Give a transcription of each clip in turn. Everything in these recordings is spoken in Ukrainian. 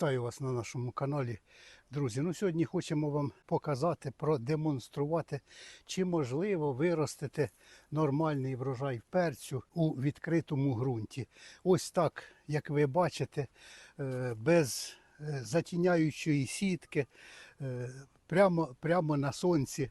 Вітаю вас на нашому каналі, друзі. Ну, сьогодні хочемо вам показати, продемонструвати, чи можливо виростити нормальний врожай перцю у відкритому ґрунті. Ось так, як ви бачите, е, без е, затіняючої сітки, е, прямо, прямо на сонці.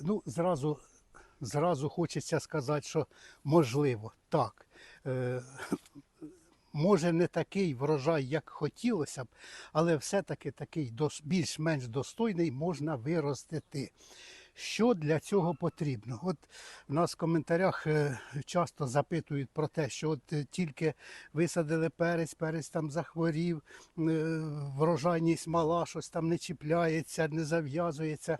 Ну, зразу, зразу хочеться сказати, що можливо, так. Може не такий врожай, як хотілося б, але все-таки такий більш-менш достойний можна виростити. Що для цього потрібно? От в нас в коментарях е, часто запитують про те, що от е, тільки висадили перець, перець там захворів, е, врожайність мала, щось там не чіпляється, не зав'язується.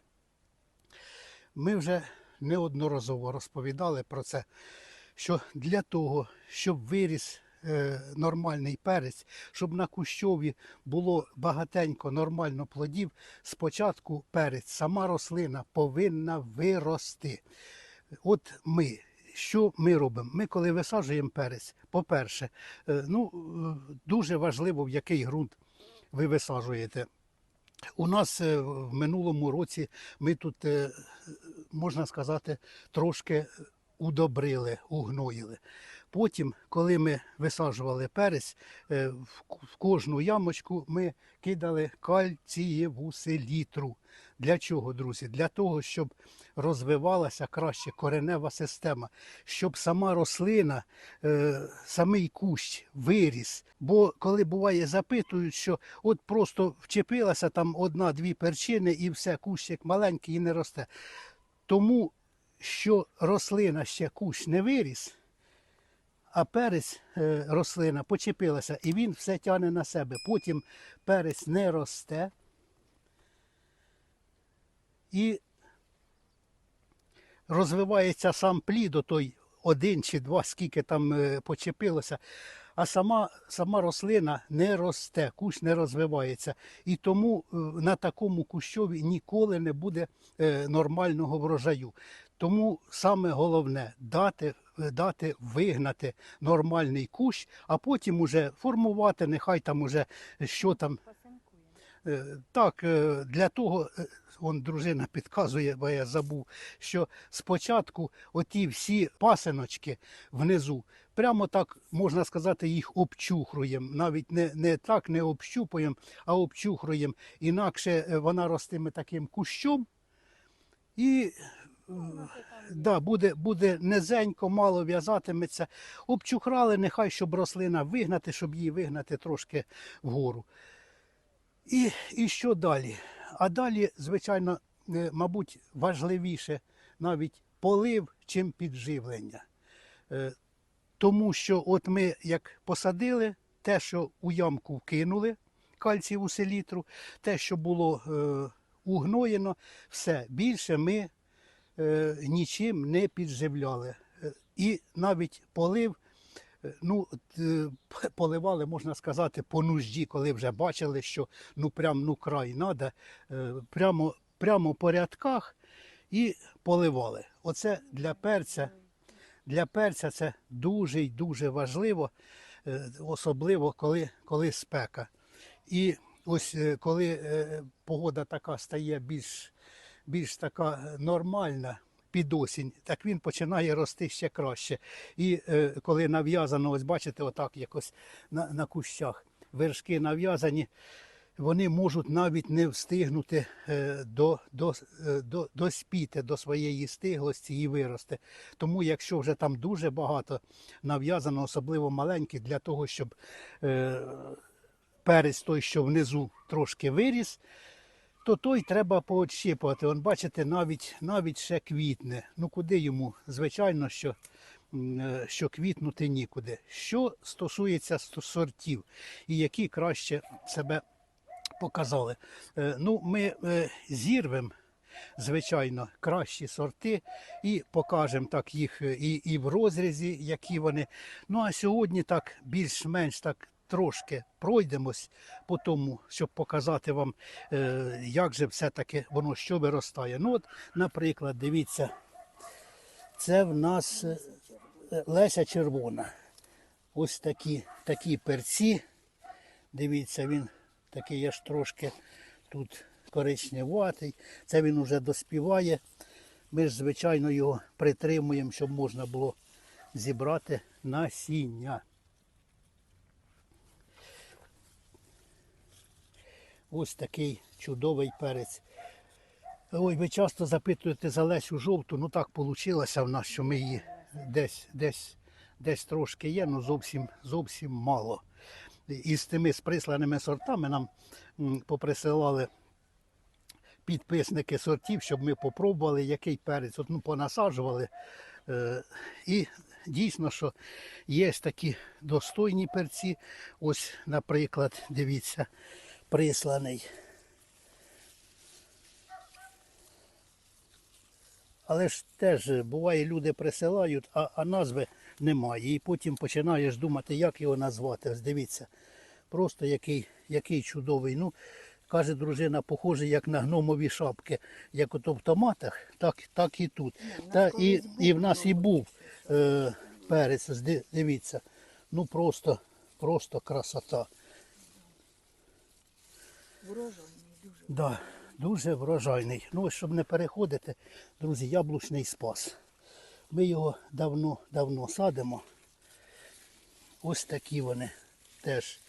Ми вже неодноразово розповідали про це, що для того, щоб виріс нормальний перець, щоб на кущові було багатенько нормально плодів, спочатку перець, сама рослина повинна вирости. От ми. Що ми робимо? Ми, коли висаджуємо перець, по-перше, е, ну, е, дуже важливо, в який ґрунт ви висаджуєте. У нас е, в минулому році ми тут, е, можна сказати, трошки удобрили, угноїли. Потім, коли ми висаджували перець, е, в кожну ямочку ми кидали кальцієву селітру. Для чого, друзі? Для того, щоб розвивалася краще коренева система, щоб сама рослина, е, самий кущ виріс. Бо коли буває, запитують, що от просто вчепилася там одна-дві перчини і все, кущик маленький і не росте. Тому що рослина ще кущ не виріс, а перець е, рослина почепилася, і він все тягне на себе. Потім перець не росте. І розвивається сам плід, той один чи два, скільки там е, почепилося, а сама, сама рослина не росте, кущ не розвивається. І тому е, на такому кущові ніколи не буде нормального врожаю. Тому саме головне дати, дати вигнати нормальний кущ, а потім уже формувати, нехай там уже що там Е, Так, е, для того, е, он дружина підказує, бо я забув, що спочатку оті всі пасиночки внизу, прямо так можна сказати, їх обчухруємо. Навіть не, не так не общупуємо, а обчухруємо. Інакше е, вона ростиме таким кущом і е, да, буде, буде низенько, мало в'язатиметься. Обчухрали, нехай, щоб рослина вигнати, щоб її вигнати трошки вгору. І, і що далі? А далі, звичайно, е, мабуть, важливіше навіть полив, чим підживлення. Е, Тому що от ми як посадили, те, що у ямку вкинули, кальцієву селітру, те, що було е, угноєно, все, більше ми нічим не підживляли. Е, І навіть полив Е, Ну, е, поливали, можна сказати, по нужді, коли вже бачили, що ну прям ну край треба, прямо, прямо по рядках і поливали. Оце для перця, для перця це дуже й дуже важливо, е, особливо коли, коли спека. І ось е, коли е, погода така стає більш, більш така нормальна. Під осінь, так він починає рости ще краще. І е, коли нав'язано, ось бачите, отак якось на, на кущах вершки нав'язані, вони можуть навіть не встигнути е, до, до, е, до, доспіти до своєї стиглості і вирости. Тому якщо вже там дуже багато нав'язано, особливо маленькі, для того, щоб е, перець той, що внизу трошки виріс, то той треба поотщипувати. Он, бачите, навіть, навіть ще квітне. Ну куди йому? Звичайно, що, е, що квітнути нікуди. Що стосується сортів і які краще себе показали. Е, Ну, ми е, зірвемо. Звичайно, кращі сорти і покажемо так їх і, і в розрізі, які вони. Ну а сьогодні так більш-менш так трошки пройдемось по тому, щоб показати вам, е, як же все-таки воно що виростає. Ну, от, наприклад, дивіться, це в нас е, Леся червона. Ось такі, такі перці. Дивіться, він такий аж трошки тут коричневатий. Це він уже доспіває. Ми ж, звичайно, його притримуємо, щоб можна було зібрати насіння. Ось такий чудовий перець. Ой, ви часто запитуєте за Лесю жовту, ну так вийшло в нас, що ми її десь, десь, десь трошки є, але зовсім, зовсім мало. І з тими з присланими сортами нам поприсилали підписники сортів, щоб ми попробували, який перець. От, ну, понасаджували. Е, і дійсно, що є такі достойні перці. Ось, наприклад, дивіться, присланий. Але ж теж е, буває, люди присилають, а, а назви немає. І потім починаєш думати, як його назвати. Ось дивіться, просто який, який чудовий. Ну, каже дружина, похожий як на гномові шапки, як ото в томатах, так, так і тут. Та, і, і в нас і був е, перець, дивіться. Ну просто, просто красота. Врожайний дуже. Да, дуже врожайний. Ну, щоб не переходити, друзі, яблучний спас. Ми його давно, давно садимо. Ось такі вони теж,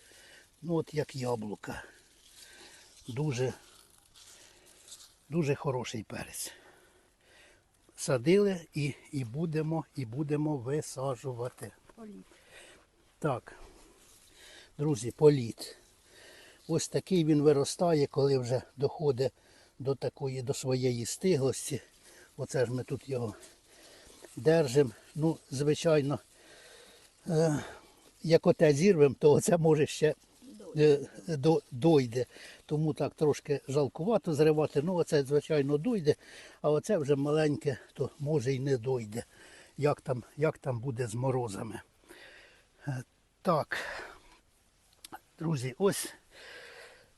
ну от як яблука. Дуже, дуже хороший перець. Садили і, і будемо, і будемо висаджувати. Політ. Так, друзі, політ. Ось такий він виростає, коли вже доходить до такої, до своєї стиглості. Оце ж ми тут його держимо. Ну, звичайно, е, як оте зірвемо, то оце може ще е, до, дойде. Тому так трошки жалкувато зривати. Ну, оце, звичайно, дойде, а оце вже маленьке, то може й не дойде. Як там, як там буде з морозами. Е, Так, друзі, ось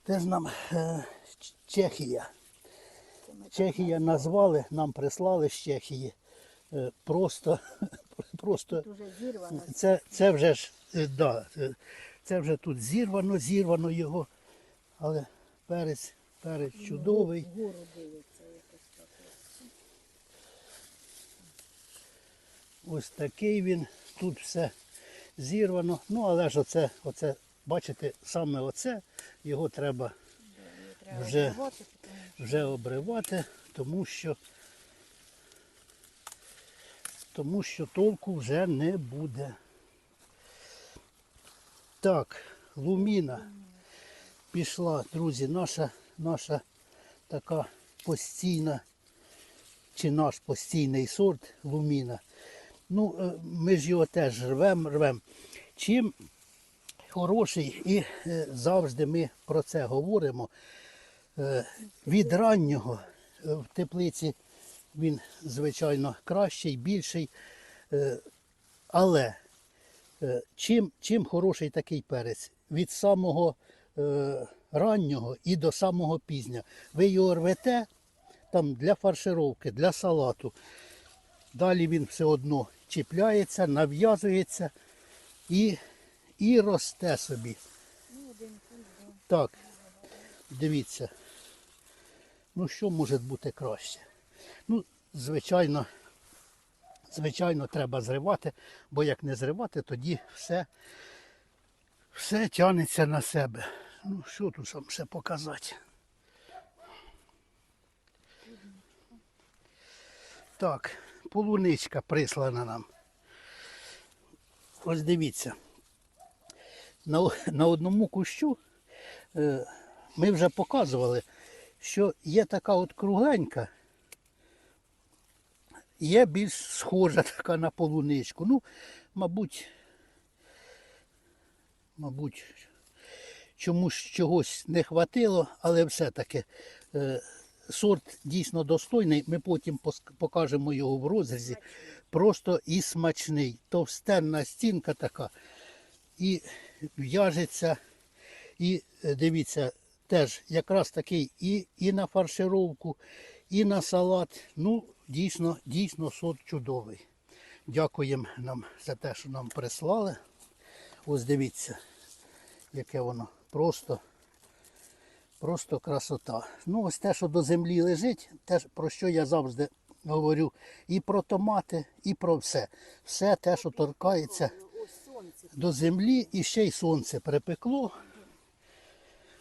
теж нам е, Чехія. Чехія назвали, нам прислали з Чехії. Е, Просто, просто це, це вже ж, е, да, це вже тут зірвано, зірвано його, але перець, перець чудовий. Ось такий він, тут все зірвано. Ну, але ж оце, оце, бачите, саме оце, його треба Вже. вже обривати, тому що, тому що толку вже не буде. Так, луміна пішла, друзі, наша, наша така постійна, чи наш постійний сорт луміна. Ну, е, ми ж його теж рвемо, рвемо. Чим хороший, і е, завжди ми про це говоримо. Е, Від раннього е, в теплиці він, звичайно, кращий, більший. Але чим, чим хороший такий перець? Від самого раннього і до самого пізнього. Ви його рвете там для фаршировки, для салату. Далі він все одно чіпляється, нав'язується і, і росте собі. Так, дивіться. Ну що може бути краще? Ну, звичайно, звичайно, треба зривати, бо як не зривати, тоді все, все тягнеться на себе. Ну, що тут вам ще показати? Так, полуничка прислана нам. Ось дивіться. На, на одному кущу е, ми вже показували, що є така от кругленька, є більш схожа така на полуничку. Ну, мабуть, мабуть, чомусь чогось не хватило, але все-таки е, сорт дійсно достойний. Ми потім покажемо його в розрізі. Просто і смачний. Товстенна стінка така. І в'яжеться. І е, дивіться, теж якраз такий і, і на фаршировку, і на салат. Ну, дійсно, дійсно сорт чудовий. Дякуємо нам за те, що нам прислали. Ось дивіться, яке воно просто Просто красота. Ну, ось те, що до землі лежить, те, про що я завжди говорю, і про томати, і про все. Все те, що торкається. До землі, і ще й сонце припекло.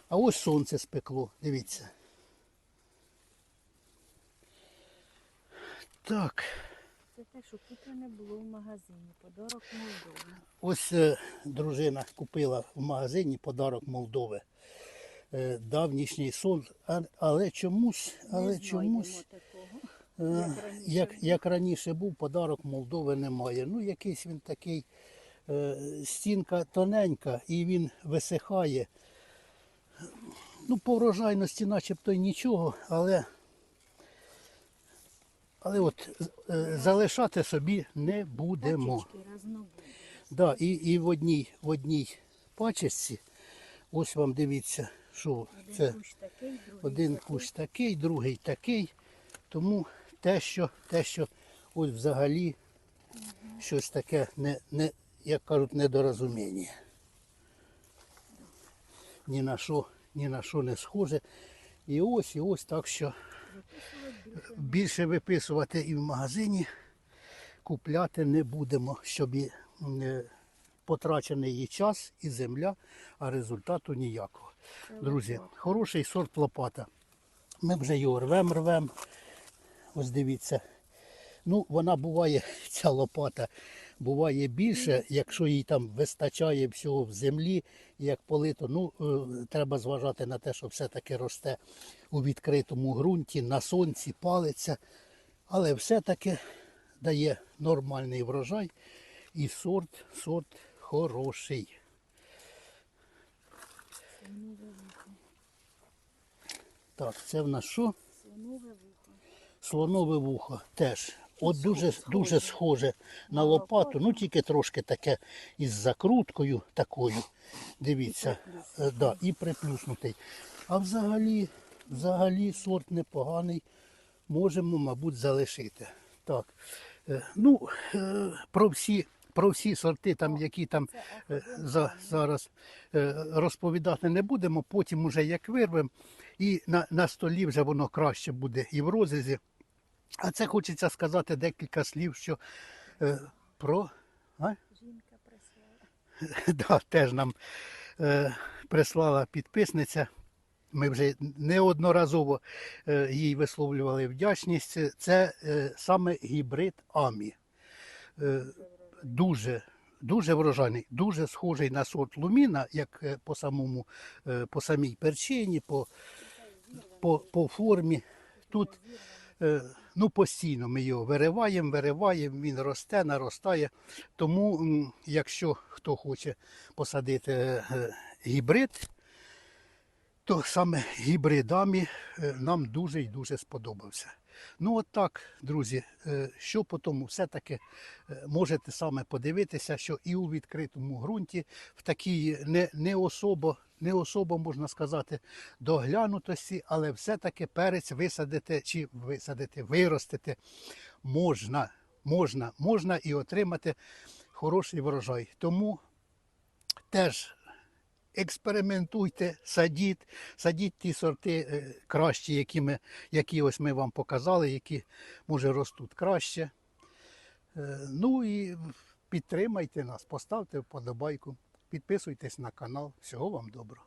А ось сонце спекло, дивіться. Так, Це те, що куплене було в магазині. Подарок Молдови. ось е, дружина купила в магазині подарок Молдови. Е, давнішній сон, а- але чомусь, але Не чомусь. Е, Як раніше Як, раніше був, подарок Молдови немає. Ну, якийсь він такий, стінка тоненька і він висихає. Ну, по врожайності начебто й нічого, але, але от е, залишати собі не будемо. Да, і, і в одній, в одній пачечці, ось вам дивіться, що Один це кущ такий, другий один такий. кущ такий, другий такий. Тому те, що, те, що ось взагалі щось таке, не, не, як кажуть, недорозуміння. Ні на що, ні на що не схоже. І ось, і ось так що більше. виписувати і в магазині купляти не будемо, щоб і, е, потрачений її час і земля, а результату ніякого. Друзі, хороший сорт лопата. Ми вже його рвем, рвем. Ось дивіться. Ну, вона буває, ця лопата буває більше, якщо їй там вистачає всього в землі, як полито. Ну, е, треба зважати на те, що все-таки росте у відкритому ґрунті, на сонці, палиться. Але все-таки дає нормальний врожай і сорт, сорт хороший. Так, це в нас що? Слонове вухо. Слонове вухо теж. От дуже, дуже схоже на лопату, ну тільки трошки таке із закруткою такою. Дивіться, е, да, і приплюснутий. А взагалі, взагалі сорт непоганий. Можемо, мабуть, залишити. Так. е, Ну, е, про всі, про всі сорти, там, які там за, зараз розповідати не будемо, потім уже як вирвемо, і на, на столі вже воно краще буде і в розрізі. А це хочеться сказати декілька слів, що е, про а? Жінка прислала. да, теж нам е, прислала підписниця. Ми вже неодноразово е, їй висловлювали вдячність. Це е, саме гібрид Амі. Е, дуже, дуже врожайний, дуже схожий на сорт луміна, як е, по самому, е, по самій перчині, по, по, по формі. Тут ну, постійно ми його вириваємо, вириваємо, він росте, наростає. Тому, якщо хто хоче посадити е, гібрид, то саме гібридами е, нам дуже і дуже сподобався. Ну от так, друзі, е, що по тому все-таки е, можете саме подивитися, що і у відкритому ґрунті, в такій не, не особо, не особо можна сказати, доглянутості, але все-таки перець висадити чи висадити, виростити можна, можна, можна і отримати хороший врожай. Тому теж експериментуйте, садіть, садіть ті сорти е, кращі, які, ми, які ось ми вам показали, які може ростуть краще. Е, Ну і підтримайте нас, поставте вподобайку, підписуйтесь на канал. Всього вам доброго.